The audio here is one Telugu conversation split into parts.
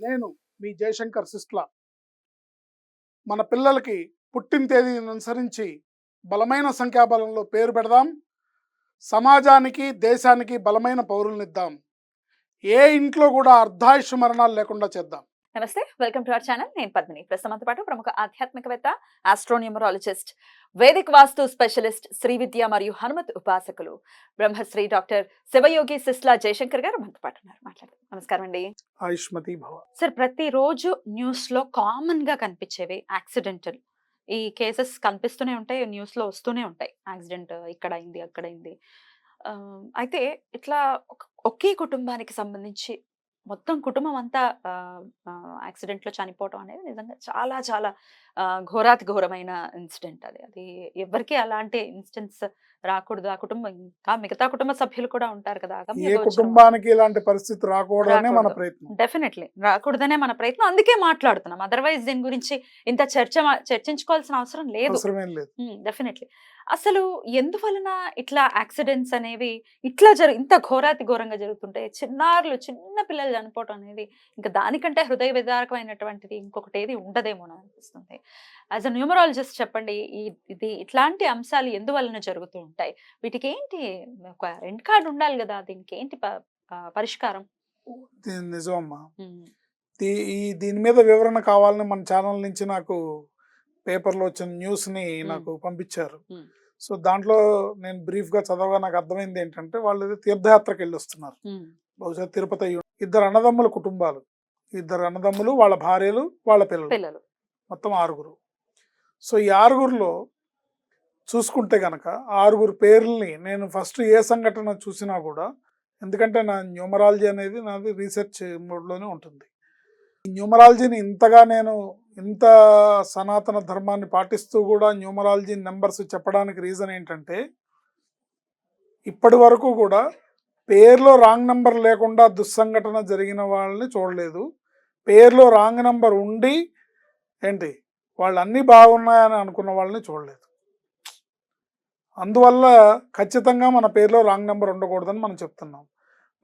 నేను మీ జయశంకర్ సిస్ట్లా. మన పిల్లలకి పుట్టిన తేదీని అనుసరించి బలమైన సంఖ్యాబలంలో పేరు పెడదాం. సమాజానికి దేశానికి బలమైన పౌరులనిద్దాం ఏ ఇంట్లో కూడా అర్ధాయుష్ మరణాలు లేకుండా చేద్దాం. నమస్తే వెల్కమ్ టు అవర్ ఛానల్. నేను పద్మిని. ప్రస్తుతం పాటు ప్రముఖ ఆధ్యాత్మికవేత్త astronumerologist vedic vastu specialist Shri Vidya మరియు హనుమత్ ఉపాసకులు బ్రహ్మశ్రీ డాక్టర్ శివయోగి సిస్లా జయశంకర్ గారు మనతో పాటు ఉన్నారు. మాట్లాడదాం. నమస్కారం అండి. ఆయుష్మతి భవ. సార్ ప్రతిరోజు న్యూస్లో కామన్గా కనిపించేవి యాక్సిడెంటల్. ఈ కేసెస్ కనిపిస్తూనే ఉంటాయి న్యూస్లో వస్తూనే ఉంటాయి. యాక్సిడెంట్ ఇక్కడ అయింది అక్కడ అయింది అయితే ఇట్లా ఒక- కుటుంబానికి సంబంధించి మొత్తం కుటుంబం అంతా యాక్సిడెంట్లో చనిపోవటం అనేది నిజంగా చాలా చాలా ఘోరాతి ఘోరమైన ఇన్సిడెంట్ అది. అది ఎవరికి అలాంటి ఇన్సిడెంట్స్ రాకూడదు. ఆ కుటుంబం ఇంకా మిగతా కుటుంబ సభ్యులు కూడా ఉంటారు కదా! ఏ కుటుంబానికి ఇలాంటి పరిస్థితి రాకూడదనే మన. ప్రయత్నం. డెఫినెట్లీ. రాకూడదనే మన ప్రయత్నం. అందుకే మాట్లాడుతున్నాం. అదర్వైజ్ దీని గురించి ఇంత చర్చ చర్చించుకోవాల్సిన అవసరం లేదు. డెఫినెట్లీ. అసలు ఎందువలన ఇట్లా యాక్సిడెంట్స్ అనేవి ఇట్లా జరు ఇంత ఘోరాతి ఘోరంగా జరుగుతుంటాయి చిన్నారులు చిన్న పిల్లలు చనిపోవటం అనేది ఇంకా దానికంటే హృదయ విదారకమైనటువంటిది ఇంకొకటి ఏది ఉండదేమో అని అనిపిస్తుంది. యాజ్ అ న్యూమరాలజిస్ట్ చెప్పండి ఇది ఇట్లాంటి అంశాలు ఎందువలన జరుగుతూ ఉంటాయి? వీటికి ఏంటి ఒక ఎండ్ కార్డ్ ఉండాలి కదా దీనికి ఏంటి పరిష్కారం? నిజమమ్మా. ఈ దీని మీద వివరణ కావాలని మన ఛానల్ నుంచి నాకు పేపర్లో వచ్చిన న్యూస్ని నాకు పంపించారు. సో దాంట్లో నేను బ్రీఫ్గా చదవగా నాకు అర్థమైంది ఏంటంటే వాళ్ళు ఏదో తీర్థయాత్రకి వెళ్ళి వస్తున్నారు బహుశా తిరుపతి. ఇద్దరు అన్నదమ్ముల కుటుంబాలు. ఇద్దరు అన్నదమ్ములు వాళ్ళ భార్యలు వాళ్ళ పిల్లలు. పిల్లలు. మొత్తం ఆరుగురు. సో ఈ ఆరుగురులో చూసుకుంటే కనుక ఆరుగురు పేర్లని నేను ఫస్ట్ ఏ సంఘటన చూసినా కూడా ఎందుకంటే నా న్యూమరాలజీ అనేది నాది రీసెర్చ్ మోడ్లోనే ఉంటుంది. ఈ న్యూమరాలజీని ఇంతగా నేను ఇంత సనాతన ధర్మాన్ని పాటిస్తూ కూడా న్యూమరాలజీ నెంబర్స్ చెప్పడానికి రీజన్ ఏంటంటే ఇప్పటి వరకు కూడా పేర్లో రాంగ్ నెంబర్ లేకుండా దుస్సంఘటన జరిగిన వాళ్ళని చూడలేదు. పేర్లో రాంగ్ నెంబర్ ఉండి ఏంటి? వాళ్ళు అన్నీ బాగున్నాయని అనుకున్న వాళ్ళని చూడలేదు. అందువల్ల ఖచ్చితంగా మన పేరులో రాంగ్ నెంబర్ ఉండకూడదని మనం చెప్తున్నాం.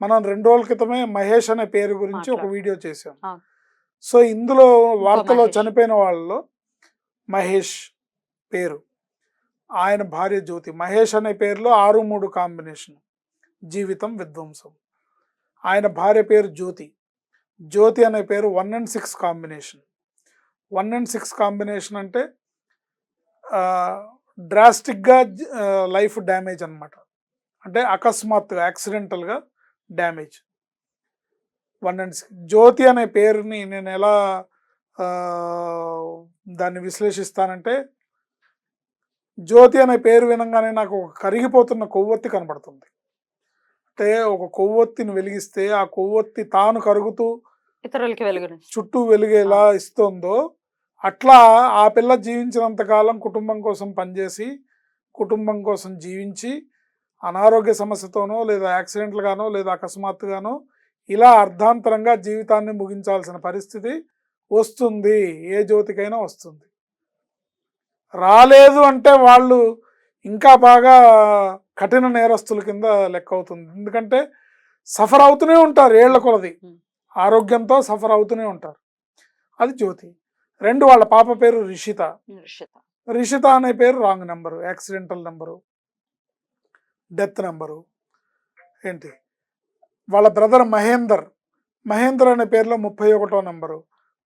మనం రెండు రోజుల క్రితమే మహేష్ అనే పేరు గురించి ఒక. వీడియో అవును. సో ఇందులో వార్తలో. చనిపోయిన వాళ్ళలో మహేష్ పేరు. ఆయన భార్య జ్యోతి. మహేష్ అనే పేరులో ఆరు మూడు కాంబినేషన్. జీవితం విధ్వంసం. ఆయన భార్య పేరు జ్యోతి. జ్యోతి అనే పేరు one and six combination. One and six combination అంటే డ్రాస్టిక్గా లైఫ్ డ్యామేజ్ అన్నమాట. అంటే అకస్మాత్తుగా యాక్సిడెంటల్గా damage. One and six Jyothi అనే పేరుని నేను ఎలా దాన్ని విశ్లేషిస్తానంటే జ్యోతి అనే పేరు వినంగానే నాకు ఒక కరిగిపోతున్న కొవ్వొత్తి కనబడుతుంది. అంటే ఒక కొవ్వొత్తిని వెలిగిస్తే ఆ కొవ్వొత్తి తాను కరుగుతూ ఇతరులకి వెలుగును. చుట్టూ వెలుగేలా ఇస్తుందో అట్లా ఆ పిల్ల జీవించినంత కాలం కుటుంబం కోసం పనిచేసి కుటుంబం కోసం జీవించి అనారోగ్య సమస్యతోనో లేదా యాక్సిడెంట్లుగానో లేదా అకస్మాత్తుగానో ఇలా అర్ధాంతరంగా జీవితాన్ని ముగించాల్సిన పరిస్థితి వస్తుంది. ఏ జ్యోతికైనా వస్తుంది. రాలేదు అంటే వాళ్ళు ఇంకా బాగా కఠిన నేరస్తుల కింద లెక్క అవుతుంది. ఎందుకంటే సఫర్ అవుతూనే ఉంటారు ఏళ్ళ కొలది. ఆరోగ్యంతో సఫర్ అవుతూనే ఉంటారు. అది జ్యోతి. రెండు వాళ్ళ పాప పేరు రిషిత. రిషిత. అనే పేరు wrong number accidental number death number ఏంటి? వాళ్ళ బ్రదర్ మహేందర్ మహేందర్ అనే పేరులో ముప్పై ఒకటో నెంబరు.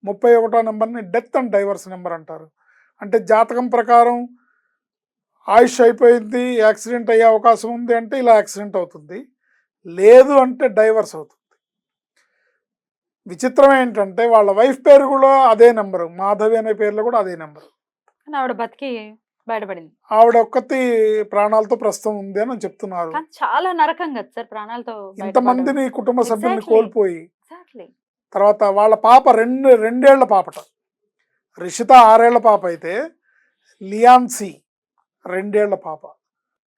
ముప్పై ఒకటో నెంబర్ని డెత్ అండ్ డైవర్స్ నెంబర్ అంటారు. అంటే జాతకం ప్రకారం ఆయుష్ అయిపోయింది యాక్సిడెంట్ అయ్యే అవకాశం ఉంది అంటే ఇలా యాక్సిడెంట్ అవుతుంది. లేదు అంటే డైవర్స్ అవుతుంది. విచిత్రం ఏంటంటే వాళ్ళ వైఫ్ పేరు కూడా అదే నెంబరు. మాధవి అనే పేరులో కూడా అదే నెంబరు. ఆవిడ బతికి బయటపడింది. ఆవిడ ఒక్కతి ప్రాణాలతో ప్రస్తుతం ఉంది అని చెప్తున్నారు. చాలా నరకం కదా సార్ ప్రాణాలతో ఇంతమందిని కుటుంబ సభ్యుల్ని. కోల్పోయి. తర్వాత వాళ్ళ పాప రెండు రెండేళ్ళ పాపట. రిషిత ఆరేళ్ళ పాప అయితే లియాన్సీ రెండేళ్ళ పాప.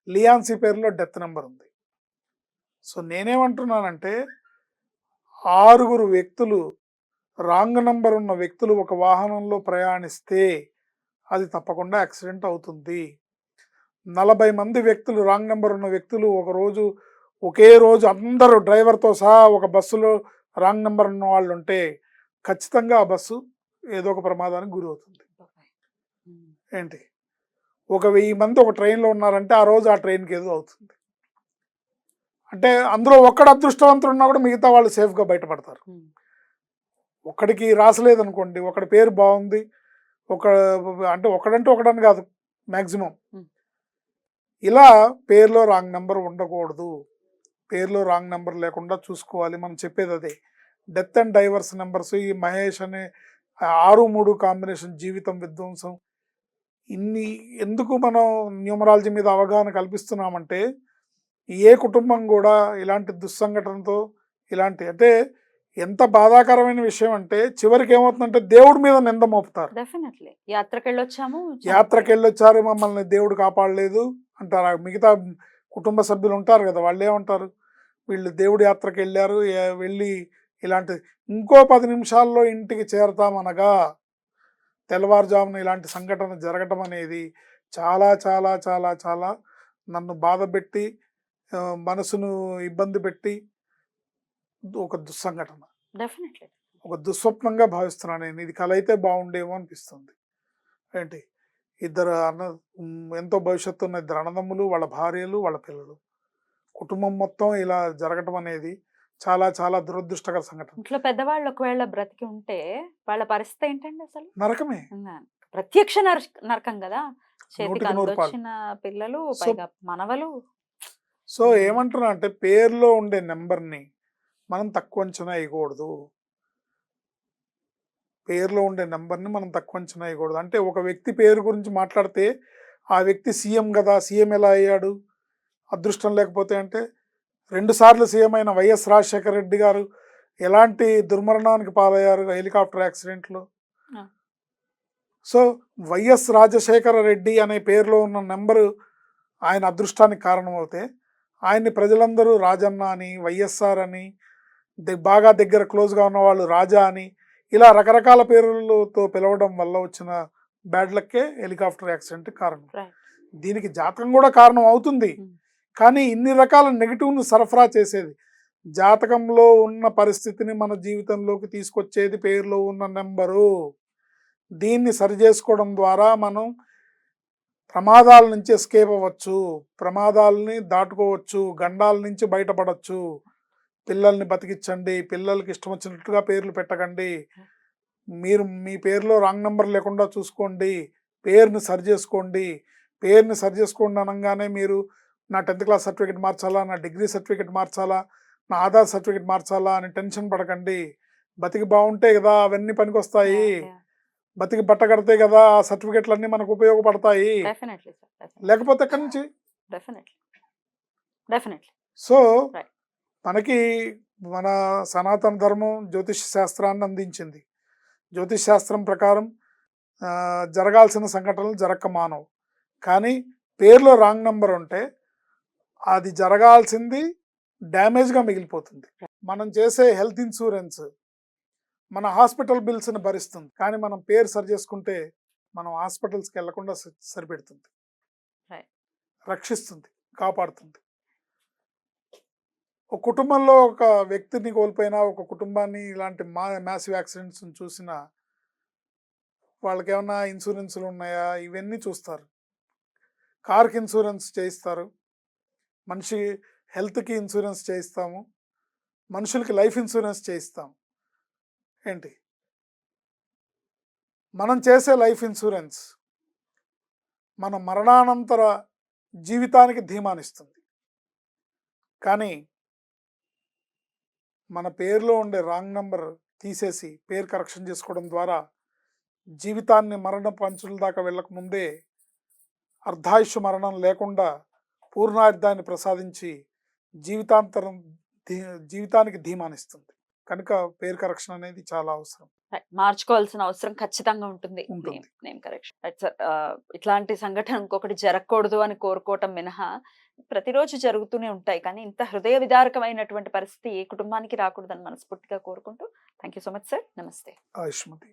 లియాన్సీ పేరులో డెత్ నెంబర్ ఉంది. సో నేనేమంటున్నానంటే ఆరుగురు వ్యక్తులు రాంగ్ నంబర్ ఉన్న వ్యక్తులు ఒక వాహనంలో ప్రయాణిస్తే అది తప్పకుండా యాక్సిడెంట్ అవుతుంది. నలభై మంది వ్యక్తులు రాంగ్ నెంబర్ ఉన్న వ్యక్తులు ఒక రోజు ఒకే రోజు అందరూ డ్రైవర్తో సహా ఒక బస్సులో రాంగ్ నెంబర్ ఉన్న వాళ్ళు ఉంటే ఖచ్చితంగా ఆ బస్సు ఏదో ఒక ప్రమాదానికి గురవుతుంది. ఏంటి? ఒక వెయ్యి మంది ఒక ట్రైన్లో ఉన్నారంటే ఆ రోజు ఆ ట్రైన్కి ఏదో అవుతుంది. అంటే అందులో ఒక్కడు అదృష్టవంతుడు ఉన్నా కూడా మిగతా వాళ్ళు సేఫ్గా బయటపడతారు. ఉమ్. ఒకడికి రాసలేదు అనుకోండి ఒకడి పేరు బాగుంది ఒక అంటే ఒకడంటే ఒకడని కాదు మ్యాక్సిమం. ఇలా పేరులో రాంగ్ నెంబర్ ఉండకూడదు. పేరులో రాంగ్ నెంబర్ లేకుండా చూసుకోవాలి. మనం చెప్పేది అదే. డెత్ అండ్ డైవర్స్ నెంబర్స్ ఈ మహేష్ అనే ఆరు మూడు కాంబినేషన్ జీవితం విధ్వంసం ఇన్ని ఎందుకు మనం న్యూమరాలజీ మీద అవగాహన కల్పిస్తున్నామంటే ఏ కుటుంబం కూడా ఇలాంటి దుస్సంఘటనతో ఇలాంటి అంటే ఎంత బాధాకరమైన విషయం అంటే చివరికి ఏమవుతుందంటే దేవుడి మీద నింద మోపుతారు. డెఫినెట్లీ. యాత్రకి వెళ్ళొచ్చాము యాత్రకి వెళ్ళొచ్చారు మమ్మల్ని దేవుడు కాపాడలేదు అంటారు. మిగతా కుటుంబ సభ్యులు ఉంటారు కదా వాళ్ళు ఏమంటారు? వీళ్ళు దేవుడి యాత్రకి వెళ్ళారు వెళ్ళి ఇలాంటి ఇంకో పది నిమిషాల్లో ఇంటికి చేరతామనగా తెల్లవారుజామున ఇలాంటి సంఘటన జరగటం అనేది చాలా చాలా చాలా చాలా నన్ను బాధపెట్టి మనసును ఇబ్బంది పెట్టి ఒక దుస్సంఘటన. డెఫినెట్లీ. ఒక దుస్వప్నంగా భావిస్తున్నాను నేను. ఇది కల అయితే బాగుండేమో అనిపిస్తుంది. ఏంటి? ఇద్దరు అన్న ఎంతో భవిష్యత్తు ఉన్న ఇద్దరు అన్నదమ్ములు వాళ్ళ భార్యలు వాళ్ళ పిల్లలు. కుటుంబం మొత్తం ఇలా జరగటం అనేది చాలా చాలా దురదృష్టకర సంఘటన. ఇంట్లో పెద్దవాళ్ళు ఒకవేళ బ్రతికి ఉంటే వాళ్ళ పరిస్థితి ఏంటండి అసలు? నరకమే. ప్రత్యక్ష నర- నరకం కదా? చేతికి. అందొచ్చిన పిల్లలు పైగా మనవలు. సో. ఏమంటున్నా అంటే పేరులో ఉండే నెంబర్ని మనం తక్కువ అంచనా వేయకూడదు పేరులో ఉండే నెంబర్ని మనం తక్కువ అంచనా వేయకూడదు అంటే ఒక వ్యక్తి పేరు గురించి మాట్లాడితే ఆ వ్యక్తి సీఎం కదా సీఎం ఎలా అయ్యాడు అదృష్టం లేకపోతే అంటే రెండు సార్లు సీఎం అయిన వైఎస్ రాజశేఖర రెడ్డి గారు ఎలాంటి దుర్మరణానికి పాలయ్యారు హెలికాప్టర్ యాక్సిడెంట్లో. సో వైఎస్ రాజశేఖర రెడ్డి అనే పేరులో ఉన్న నెంబరు ఆయన అదృష్టానికి కారణమవుతే ఆయన్ని ప్రజలందరూ రాజన్న అని వైఎస్ఆర్ అని బాగా దగ్గర క్లోజ్గా ఉన్న వాళ్ళు రాజా అని ఇలా రకరకాల పేర్లతో పిలవడం వల్ల వచ్చిన బ్యాడ్ లక్కే హెలికాప్టర్ యాక్సిడెంట్ కారణం. దీనికి జాతకం కూడా కారణం అవుతుంది Hmm. కానీ ఇన్ని రకాల నెగిటివ్ను సరఫరా చేసేది జాతకంలో ఉన్న పరిస్థితిని మన జీవితంలోకి తీసుకొచ్చేది పేరులో ఉన్న నెంబరు దీన్ని సరి చేసుకోవడం ద్వారా మనం ప్రమాదాల నుంచి ఎస్కేప్ అవ్వచ్చు ప్రమాదాలని దాటుకోవచ్చు గండాల నుంచి బయటపడవచ్చు పిల్లల్ని బతికించండి పిల్లలకి ఇష్టం వచ్చినట్టుగా పేర్లు పెట్టకండి. మీరు మీ పేరులో రాంగ్ నెంబర్ లేకుండా చూసుకోండి పేరుని సరి చేసుకోండి. పేరుని సరి చేసుకోండి అనగానే మీరు నా టెన్త్ క్లాస్ సర్టిఫికేట్ మార్చాలా? నా డిగ్రీ సర్టిఫికేట్ మార్చాలా? నా ఆధార్ సర్టిఫికేట్ మార్చాలా? అని టెన్షన్ పడకండి. బతికి బాగుంటే కదా అవన్నీ పనికొస్తాయి. బతికి బట్ట కడితే కదా ఆ సర్టిఫికెట్లు అన్నీ మనకు ఉపయోగపడతాయి. లేకపోతే ఎక్కడి నుంచి? సో. మనకి మన సనాతన ధర్మం జ్యోతిష్ శాస్త్రాన్ని అందించింది. జ్యోతిష్ శాస్త్రం ప్రకారం జరగాల్సిన సంఘటనలు జరగక మానవు. కానీ పేరులో రాంగ్ నంబర్ ఉంటే అది జరగాల్సింది డ్యామేజ్గా మిగిలిపోతుంది. మనం చేసే హెల్త్ ఇన్సూరెన్స్ మన హాస్పిటల్ బిల్స్ని భరిస్తుంది. కానీ మనం పేరు సరి చేసుకుంటే మనం హాస్పిటల్స్కి వెళ్ళకుండా సరిపెడుతుంది. రక్షిస్తుంది. కాపాడుతుంది. ఒక కుటుంబంలో ఒక వ్యక్తిని కోల్పోయినా ఒక కుటుంబాన్ని ఇలాంటి మా మ్యాసివ్ యాక్సిడెంట్స్ చూసిన వాళ్ళకి ఏమన్నా ఇన్సూరెన్స్లు ఉన్నాయా? ఇవన్నీ చూస్తారు. కార్కి ఇన్సూరెన్స్ చేయిస్తారు. మనిషి హెల్త్కి ఇన్సూరెన్స్ చేయిస్తాము. మనుషులకి లైఫ్ ఇన్సూరెన్స్ చేయిస్తాము. ఏంటి? మనం చేసే లైఫ్ ఇన్సూరెన్స్ మన మరణానంతర జీవితానికి ధీమానిస్తుంది. కానీ మన పేరులో ఉండే రాంగ్ నంబర్ తీసేసి పేరు కరెక్షన్ చేసుకోవడం ద్వారా జీవితాన్ని మరణ పంచుల దాకా వెళ్ళక ముందే అర్ధాయుష్ మరణం లేకుండా పూర్ణార్థాన్ని ప్రసాదించి జీవితాంతరం జీవితానికి ధీమానిస్తుంది. కనుక పేరు కరెక్షన్ అనేది చాలా అవసరం. మార్చుకోవాల్సిన అవసరం ఖచ్చితంగా ఉంటుంది. Name correction. ఇట్లాంటి సంఘటన ఇంకొకటి జరగకూడదు అని కోరుకోవటం మినహా ప్రతిరోజు జరుగుతూనే ఉంటాయి. కానీ ఇంత హృదయ విదారకమైనటువంటి పరిస్థితి ఏ కుటుంబానికి రాకూడదని మనస్ఫూర్తిగా కోరుకుంటూ థ్యాంక్ సో మచ్ సార్. నమస్తే. ఆయుష్మతి.